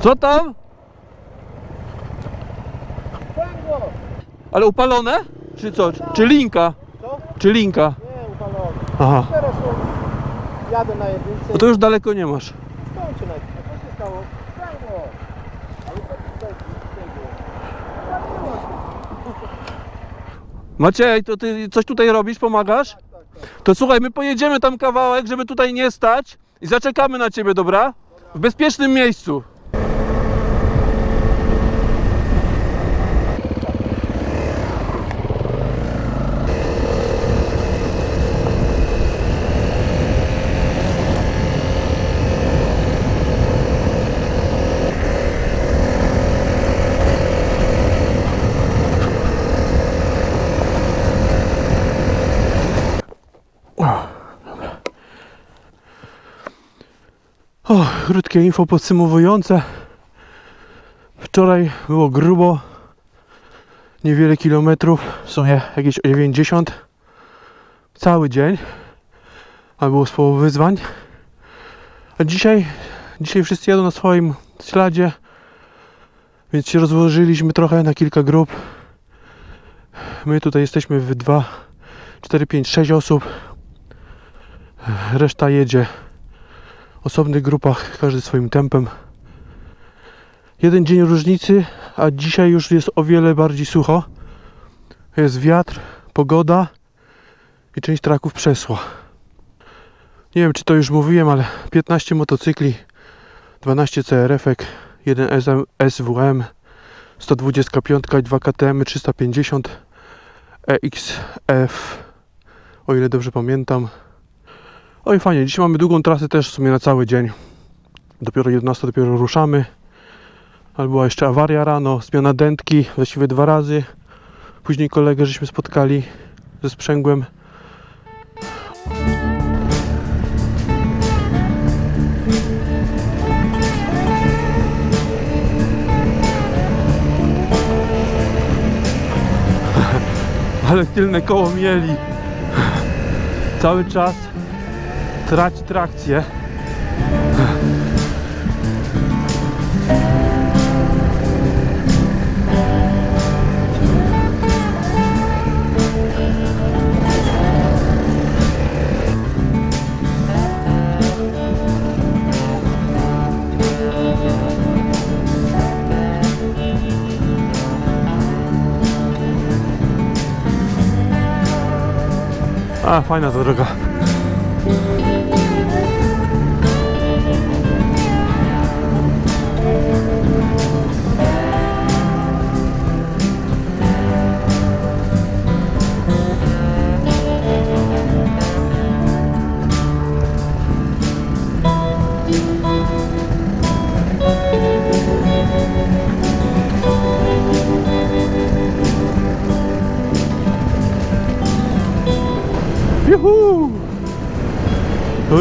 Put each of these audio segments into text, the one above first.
Co tam? Tango! Ale upalone? Czy co? Czy linka? Co? Czy linka? Nie, upalony. Aha. Teraz jadę na jedynce. No to już daleko nie masz. Skończę na jedynce. Co się stało? Tango! Ale co tutaj? Maciej, to ty coś tutaj robisz? Pomagasz? To słuchaj, my pojedziemy tam kawałek, żeby tutaj nie stać i zaczekamy na ciebie, dobra? W bezpiecznym miejscu. O, krótkie info podsumowujące. Wczoraj było grubo. Niewiele kilometrów, w sumie jakieś 90. Cały dzień. A było sporo wyzwań. A dzisiaj, dzisiaj wszyscy jadą na swoim śladzie. Więc się rozłożyliśmy trochę na kilka grup. My tutaj jesteśmy w 2, 4, 5, 6 osób. Reszta jedzie osobnych grupach, każdy swoim tempem. Jeden dzień różnicy, a dzisiaj już jest o wiele bardziej sucho. Jest wiatr, pogoda i część traków przesła. Nie wiem, czy to już mówiłem, ale 15 motocykli, 12 CRF-ek, 1 SM SWM, 125 i 2 KTM 350 EXF, o ile dobrze pamiętam. Oj fajnie, dzisiaj mamy długą trasę też w sumie na cały dzień. Dopiero 11 dopiero ruszamy. Ale była jeszcze awaria rano, zmiana dętki, właściwie dwa razy. Później kolegę żeśmy spotkali ze sprzęgłem. Ale tylne koło mieli. Cały czas traci trakcję. A, fajna ta droga.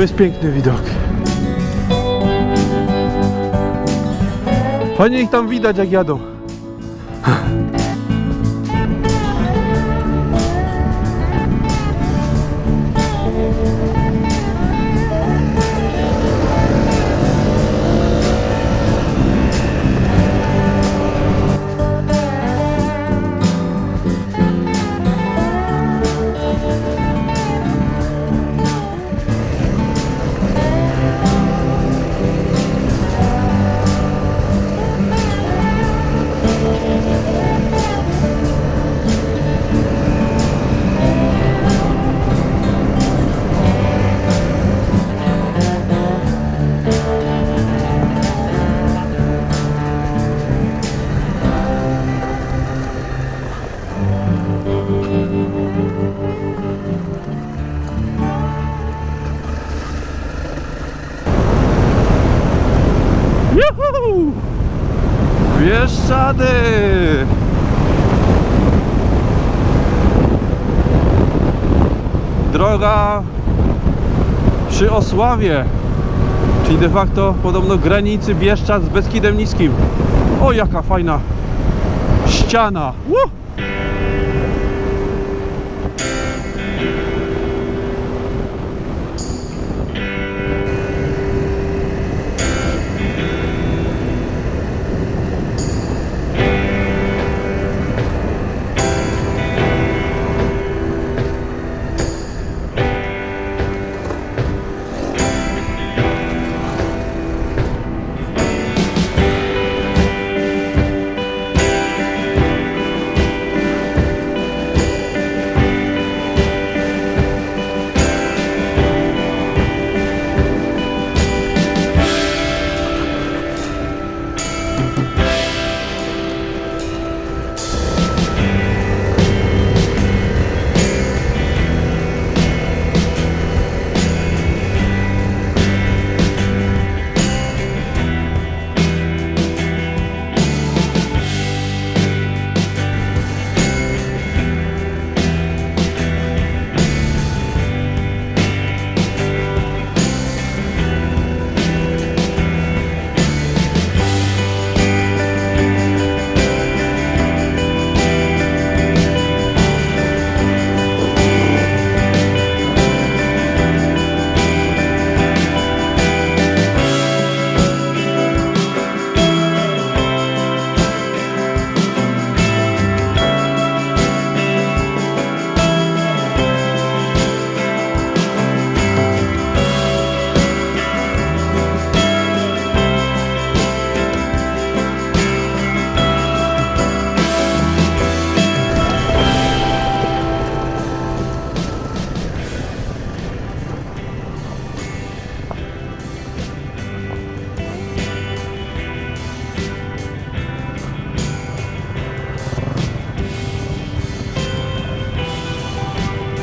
Jest piękny widok. Fajnie ich tam widać jak jadą. Przy Osławie, czyli de facto podobno granicy Bieszczad z Beskidem Niskim. O, jaka fajna ściana!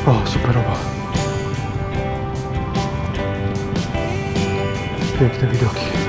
O, superowa. Piękne widoki.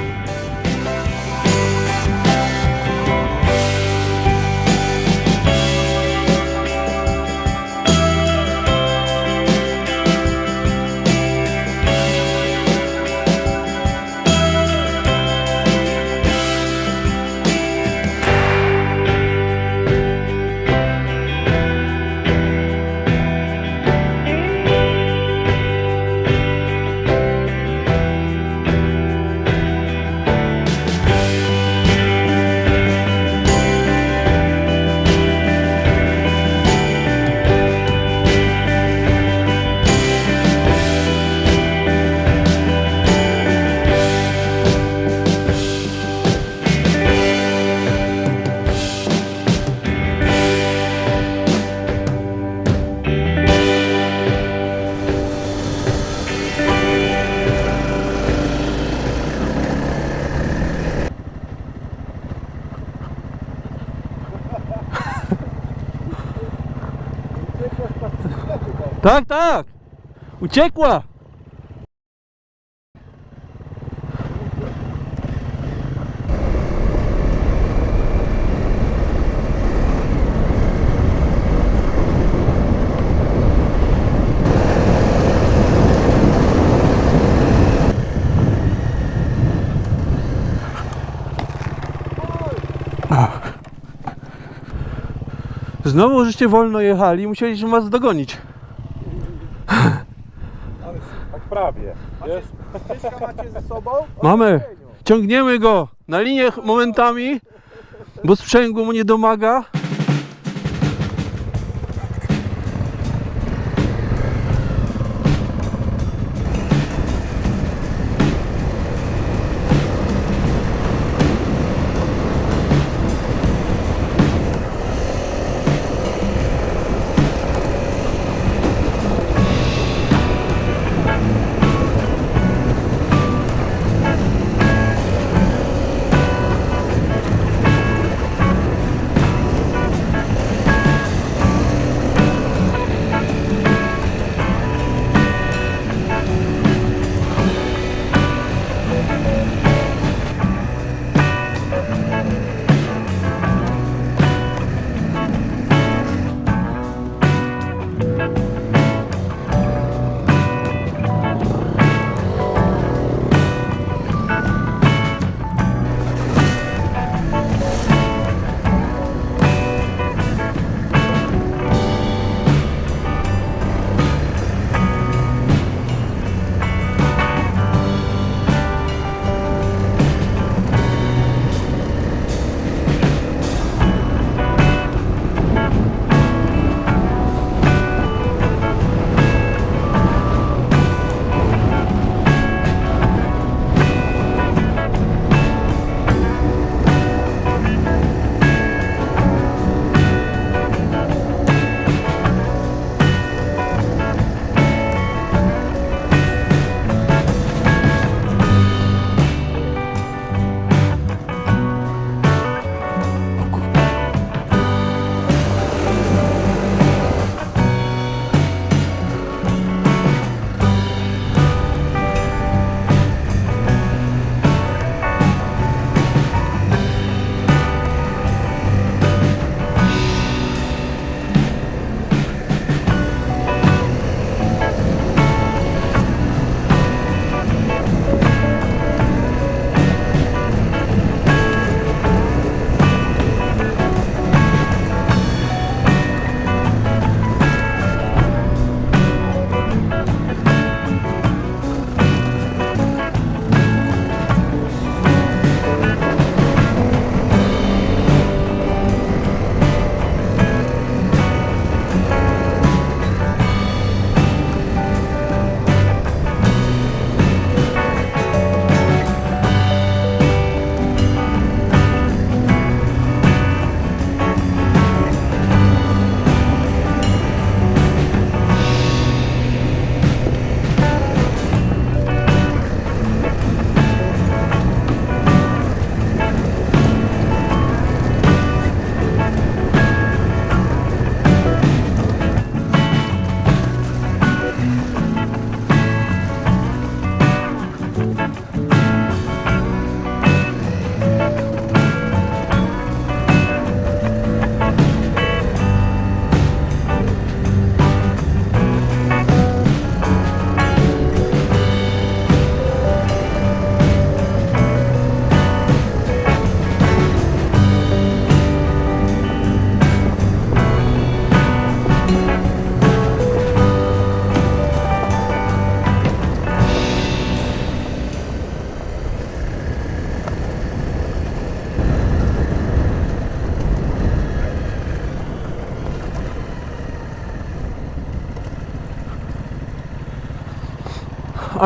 Tak, tak! Uciekła! Znowu żeście wolno jechali, musieliśmy was dogonić. Tak prawie. Jest. Styżka macie ze sobą? Mamy. Ciągniemy go na linię momentami, bo sprzęgło mu nie domaga.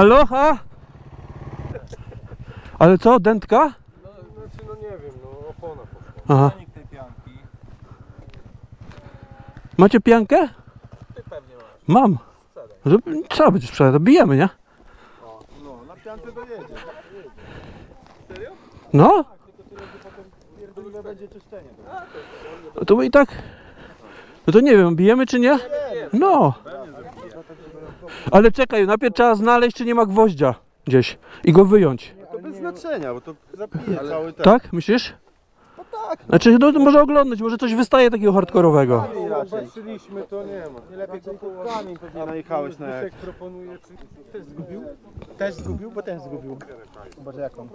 Aloha? Ale co, dętka? No, znaczy, no nie wiem, no opona poszła. Aha. Tej pianki. Macie piankę? Ty pewnie masz. Mam. No to Trzeba będzie sprzedać, to bijemy, nie? No, na piance dojedzie. Serio? No, Tylko tyle, że potem pierdolone będzie czyszczenie. no to my i tak... No to nie wiem, bijemy czy nie? No. Ale czekaj, najpierw trzeba znaleźć, czy nie ma gwoździa gdzieś i go wyjąć. To bez znaczenia, bo to zabije cały ten. Tak? Myślisz? No tak. Znaczy, no to może oglądać, może coś wystaje takiego hardkorowego. No, patrzyliśmy, to nie ma. Nie lepiej go kółkami pewnie. Najechałeś na jak. proponuje, czy też zgubił? Też zgubił, bo też zgubił. Zobacz jaką.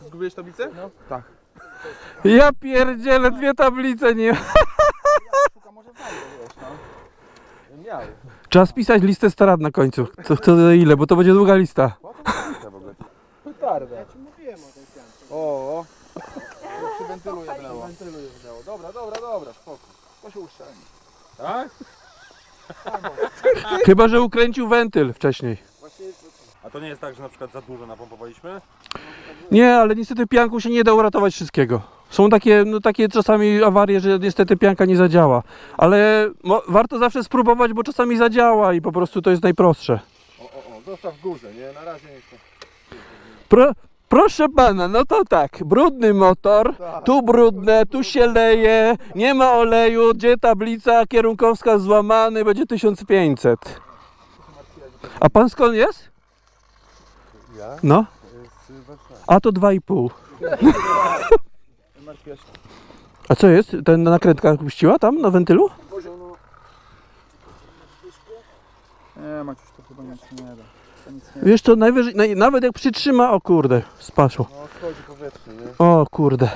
Zgubiłeś tablicę? No. Tak. Ja pierdzielę, dwie tablice nie. Miał. Trzeba spisać listę strat na końcu. Co, co za ile, bo to będzie długa lista. Petarda. Ja ci mówiłem o tej piance. O, o. Przy wentylu jednęło. wentylu jednęło. Dobra, dobra, dobra, spoko. To się uszczelni. Tak? Chyba, że ukręcił wentyl wcześniej. A to nie jest tak, że na przykład za dużo napompowaliśmy? Nie, ale niestety pianką się nie da uratować wszystkiego. Są takie, no, takie czasami awarie, że niestety pianka nie zadziała. Ale mo- warto zawsze spróbować, bo czasami zadziała i po prostu to jest najprostsze. O, o, o, zostaw w górze, nie? Na razie nie chcę. Pro, proszę pana, no to tak, brudny motor, tu brudne, tu się leje, nie ma oleju, gdzie tablica kierunkowska złamany, będzie 1500. A pan skąd jest? Ja? No, Z Warszawy. a to 2,5. Martwiesz. A co jest? Ten nakrętka puściła tam na wentylu? Nie, Maciuś, to chyba nic nie da. To nic nie Wiesz to najwyżej, naj, nawet jak przytrzyma, o kurde, spaszło. No, powietrze, nie? O kurde.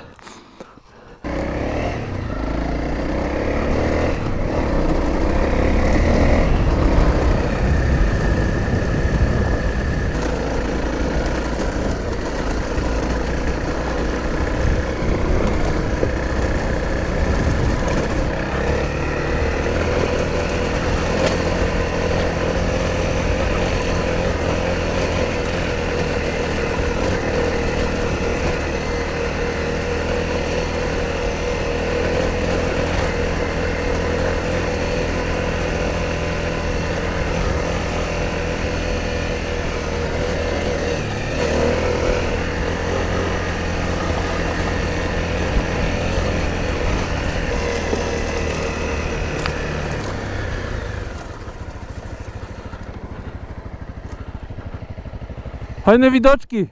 Fajne widoczki.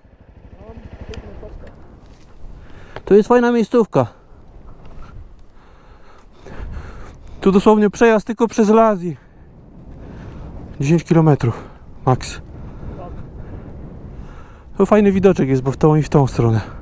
To jest fajna miejscówka. Tu dosłownie przejazd tylko przez las i 10 km max. To fajny widoczek jest, bo w tą i w tą stronę.